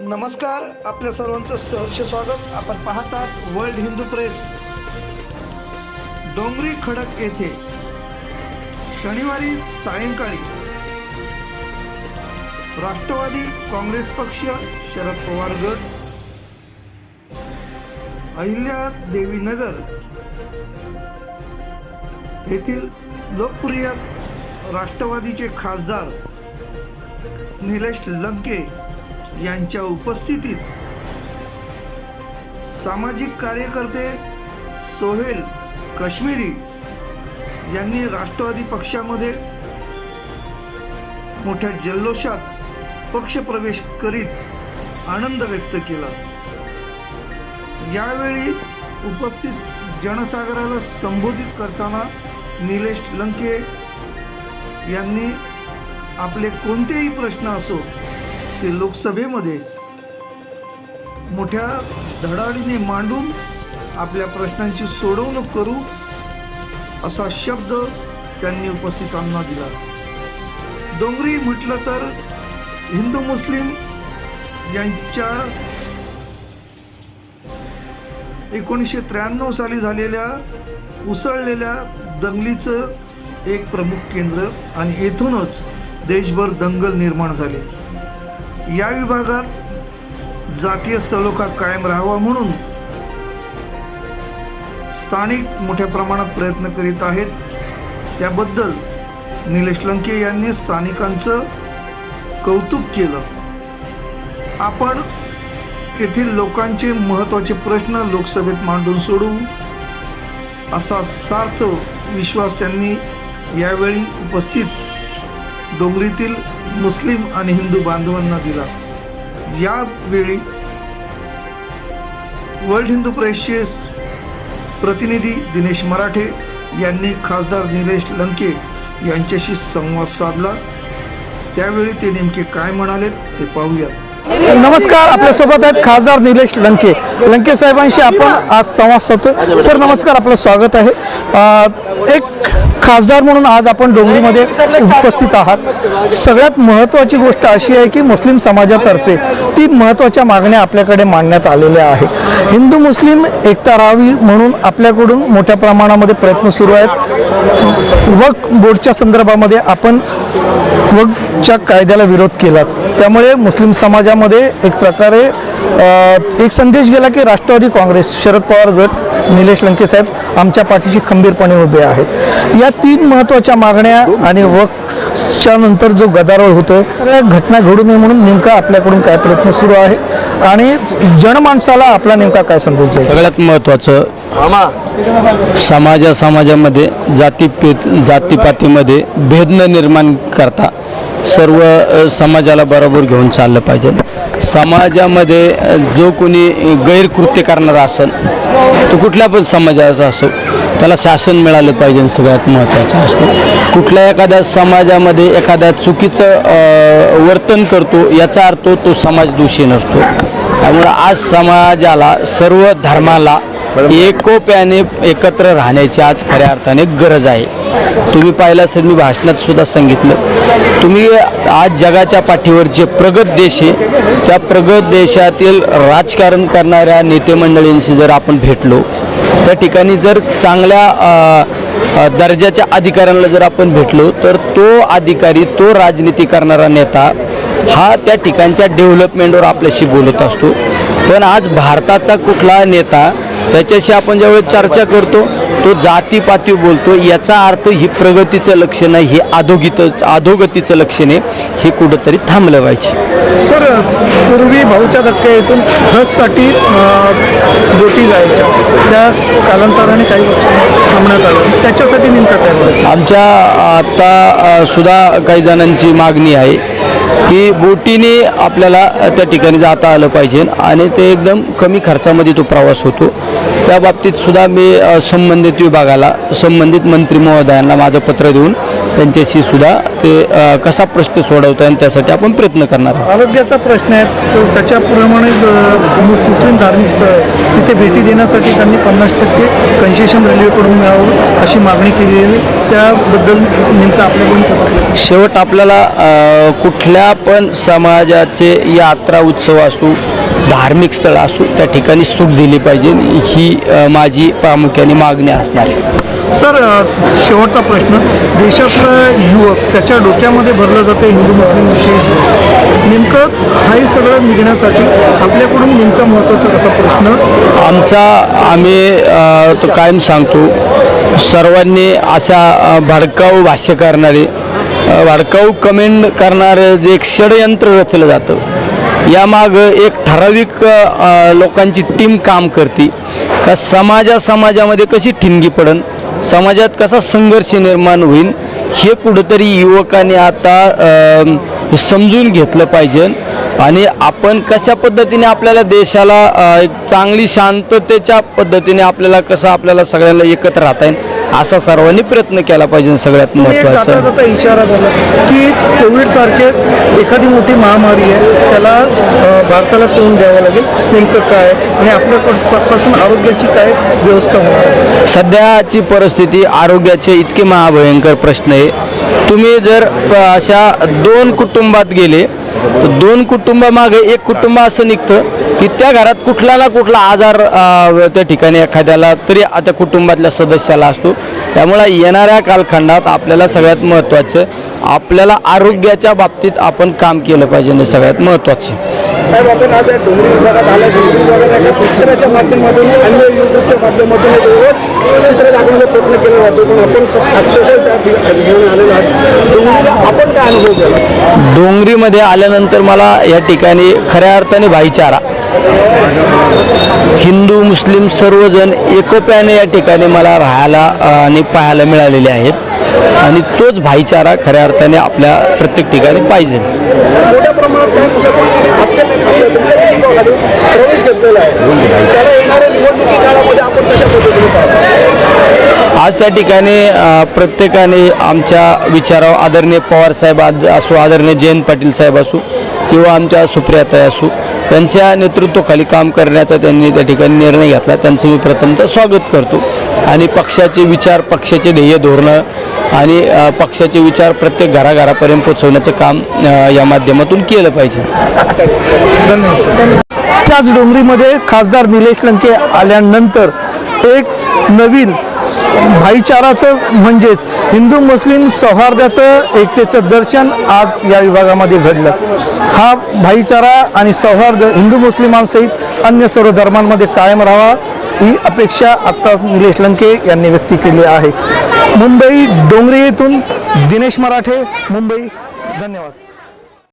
नमस्कार आपल्या सर्वांचं सहर्ष स्वागत. आपण पाहतात वर्ल्ड हिंदू प्रेस. डोंगरी खडक येथे. शनिवारी सायंकाळी राष्ट्रवादी काँग्रेस पक्ष शरद पवार गट अहिल्या देवी नगर येथील लोकप्रिय राष्ट्रवादीचे खासदार निलेश लंके यांच्या उपस्थितीत सामाजिक कार्यकर्ते सोहेल काश्मीरी यांनी राष्ट्रवादी पक्षामध्ये मोठ्या जल्लोषात पक्षप्रवेश करीत आनंद व्यक्त केला. यावेळी उपस्थित जनसागराला संबोधित करताना निलेश लंके यांनी आपले कोणतेही प्रश्न असो ते लोकसभेमध्ये मोठ्या धडाडीने मांडून आपल्या प्रश्नांची सोडवणूक करू असा शब्द त्यांनी उपस्थितांना दिला. डोंगरी म्हटलं तर हिंदू मुस्लिम यांच्या एकोणीसशे त्र्याण्णव साली झालेल्या उसळलेल्या दंगलीचं एक प्रमुख केंद्र आणि येथूनच देशभर दंगल निर्माण झाली. या विभागात जातीय सलोखा कायम राहावा म्हणून स्थानिक मोठ्या प्रमाणात प्रयत्न करीत आहेत. त्याबद्दल निलेश लंके यांनी स्थानिकांचं कौतुक केलं. आपण येथील लोकांचे महत्त्वाचे प्रश्न लोकसभेत मांडून सोडू असा सार्थ विश्वास त्यांनी यावेळी उपस्थित डोंगरीतील मुस्लिम आणि हिंदू बांधवांना दिला. यावेळी वर्ल्ड हिंदू प्रेसचे प्रतिनिधी दिनेश मराठे यांनी खासदार निलेश लंके यांच्याशी संवाद साधला. त्यावेळी ते नेमके काय म्हणाले ते पाहूयात. नमस्कार आपल्यासोबत आहेत खासदार निलेश लंके. लंके साहेबांशी आपण आज संवाद साधतोय. सर नमस्कार आपलं स्वागत आहे. एक खासदार म्हणून आज आपण डोंगरीमध्ये उपस्थित आहात. सगळ्यात महत्त्वाची गोष्ट अशी आहे की मुस्लिम समाजातर्फे तीन महत्त्वाच्या मागण्या आपल्याकडे मांडण्यात आलेल्या आहे हिंदू मुस्लिम एकता राहावी म्हणून आपल्याकडून मोठ्या प्रमाणामध्ये प्रयत्न सुरू आहेत. वक बोर्डच्या संदर्भामध्ये आपण वकच्या कायद्याला विरोध केला त्यामुळे मुस्लिम समाजामध्ये एक प्रकारे एक संदेश गेला की राष्ट्रवादी काँग्रेस शरद पवार गट निलेश लंके साहेब आमच्या पाठीशी खंबीरपणे उभे आहेत. या तीन महत्त्वाच्या मागण्या आणि वकच्या नंतर जो गदारोळ होतो सगळ्या घटना घडू नये म्हणून नेमका आपल्याकडून काय प्रयत्न सुरू आहे आणि जनमाणसाला आपला नेमका काय संदेश जाईल? सगळ्यात महत्त्वाचं समाजा समाजामध्ये जाती जातीपातीमध्ये भेद न निर्माण करता सर्व समाजाला बरोबर घेऊन चाललं पाहिजे. समाजामध्ये जो कोणी गैरकृत्य करणारा असेल तो कुठल्या पण समाजाचा असो त्याला शासन मिळालं पाहिजे सगळ्यात महत्त्वाचं असतं. कुठल्या एखाद्या समाजामध्ये एखाद्या चुकीचं वर्तन करतो याचा अर्थ तो समाज दोषी नसतो. त्यामुळं आज समाजाला सर्व धर्माला एकोप्याने एकत्र राहण्याची आज खऱ्या अर्थाने गरज आहे. तुम्ही पाहिलं असेल मी भाषणात सुद्धा सांगितलं. तुम्ही आज जगाच्या पाठीवर जे प्रगत देश आहे त्या प्रगत देशातील राजकारण करणाऱ्या नेते मंडळींशी जर आपण भेटलो त्या ठिकाणी जर चांगल्या दर्जाच्या अधिकाऱ्यांना जर आपण भेटलो तर तो अधिकारी तो राजनीती करणारा नेता हा त्या ठिकाणच्या डेव्हलपमेंटवर आपल्याशी बोलत असतो. पण आज भारताचा कुठला नेता त्याच्याशी आपण ज्यावेळेस चर्चा करतो तो जातीपाती बोलतो याचा अर्थ ही प्रगतीचं लक्षण आहे हे अधोगीत अधोगतीचं लक्षण आहे हे कुठंतरी थांबलं पाहिजे. सर पूर्वी भाऊच्या धक्का येथून हजसाठी बोटी जायच्या. त्या कालांतराने काही थांबण्यात आलं त्याच्यासाठी नेमका काय आमच्या आता सुद्धा काही जणांची मागणी आहे. की बोटीने आपल्याला त्या ठिकाणी जाता आलं पाहिजे आणि ते एकदम कमी खर्चामध्ये तो प्रवास होतो. त्या बाबतीत सुद्धा मी संबंधित विभागाला संबंधित मंत्री महोदयांना माझं पत्र देऊन त्यांच्याशी सुद्धा ते कसा प्रश्न सोडवता येईल त्यासाठी आपण प्रयत्न करणार आहोत. आरोग्याचा प्रश्न आहे तो त्याच्याप्रमाणेच अ, मुस- मुस्लिम धार्मिक स्थळ तिथे भेटी देण्यासाठी त्यांनी पन्नास टक्के कन्सेशन रेल्वेकडून मिळावं अशी मागणी केली आहे. त्याबद्दल नेमकं आपल्याकडून कसं? शेवट आपल्याला कुठल्या पण समाजाचे यात्रा उत्सव असू धार्मिक स्थळ असू त्या ठिकाणी सूट दिली पाहिजे. ही माझी प्रामुख्याने मागणी असणार आहे. सर शेवटचा प्रश्न. देशातलं युवक त्याच्या डोक्यामध्ये भरलं जाते हिंदू मुस्लिम विषयी नेमकं हाही सगळं निघण्यासाठी आपल्याकडून नेमका महत्त्वाचा कसा प्रश्न? आमचा आम्ही तो कायम सांगतो सर्वांनी अशा भडकाऊ भाष्य करणारे भडकाऊ कमेंट करणारं जे एक षडयंत्र रचलं जातं यामाग एक ठराविक लोकांची टीम काम करते का समाजा समाजामध्ये कशी ठिणगी पडन समाजात कसा संघर्ष निर्माण होईल हे कुठंतरी युवकाने आता समजून घेतलं पाहिजे. आणि आपण कशा पद्धतीने आपल्याला देशाला एक चांगली शांततेच्या पद्धतीने आपल्याला कसं आपल्याला सगळ्यांना एकत्र राहता येईल असा सर्वांनी प्रयत्न केला पाहिजे सगळ्यात महत्त्वाचं. जाता इशारा दिला की कोविडसारखे एखादी मोठी महामारी आहे त्याला भारताला तोंड द्यावं लागेल. नेमकं काय? आणि आपल्यापासून आरोग्याची काय व्यवस्था होणार? सध्याची परिस्थिती आरोग्याचे इतके महाभयंकर प्रश्न आहे. तुम्ही जर अशा दोन कुटुंबात गेले तर दोन कुटुंबामागे एक कुटुंब असं निघतं की त्या घरात कुठला ना कुठला आजार त्या ठिकाणी एखाद्याला तरी त्या कुटुंबातल्या सदस्याला असतो. त्यामुळे येणाऱ्या कालखंडात आपल्याला सगळ्यात महत्त्वाचं आपल्याला आरोग्याच्या बाबतीत आपण काम केलं पाहिजे हे सगळ्यात महत्त्वाचं. साहेब आपण आज या डोंगरी विभागात आला. डोंगरी विभागात एका पिक्चराच्या माध्यमातून अन्य युट्यूबच्या माध्यमातून एक वेगळंच चित्र दाखवण्याचा प्रयत्न केला जातो. पण आपण स- अक्षरशः त्या ठिकाणी घेऊन आलेलो आहात. डोंगरीला आपण काय अनुभव केला? डोंगरीमध्ये आल्यानंतर मला या ठिकाणी खऱ्या अर्थाने भाईचारा हिंदू मुस्लिम सर्वजण एकोप्याने या ठिकाणी मला राहायला आणि पाहायला मिळालेले आहेत. आणि तोच भाईचारा खऱ्या अर्थाने आपल्या प्रत्येक ठिकाणी पाहिजे. आज त्या ठिकाणी प्रत्येकाने आमच्या विचारावर आदरणीय पवार साहेब असो आदरणीय जयंत पाटील साहेब असो किंवा आमच्या सुप्रियाताई असो त्यांच्या नेतृत्वाखाली काम करण्याचा त्यांनी त्या ठिकाणी निर्णय घेतला. त्यांचं मी प्रथमतः स्वागत करतो. आणि पक्षाचे विचार पक्षाचे ध्येय धोरणं आणि पक्षाचे विचार प्रत्येक घराघरापर्यंत पोचवण्याचं काम या माध्यमातून केलं पाहिजे. त्याच डोंगरीमध्ये खासदार निलेश लंके आल्यानंतर एक नवीन भाईचाराचं म्हणजेच हिंदू मुस्लिम सौहार्दाचं एकतेचं दर्शन आज या विभागामध्ये घडलं. हा भाईचारा आणि सौहार्द हिंदू मुस्लिमांसहित अन्य सर्व धर्मांमध्ये कायम राहावा ही अपेक्षा आत्ता निलेश लंके यांनी व्यक्त केली आहे. मुंबई डोंगरी येथून दिनेश मराठे मुंबई धन्यवाद.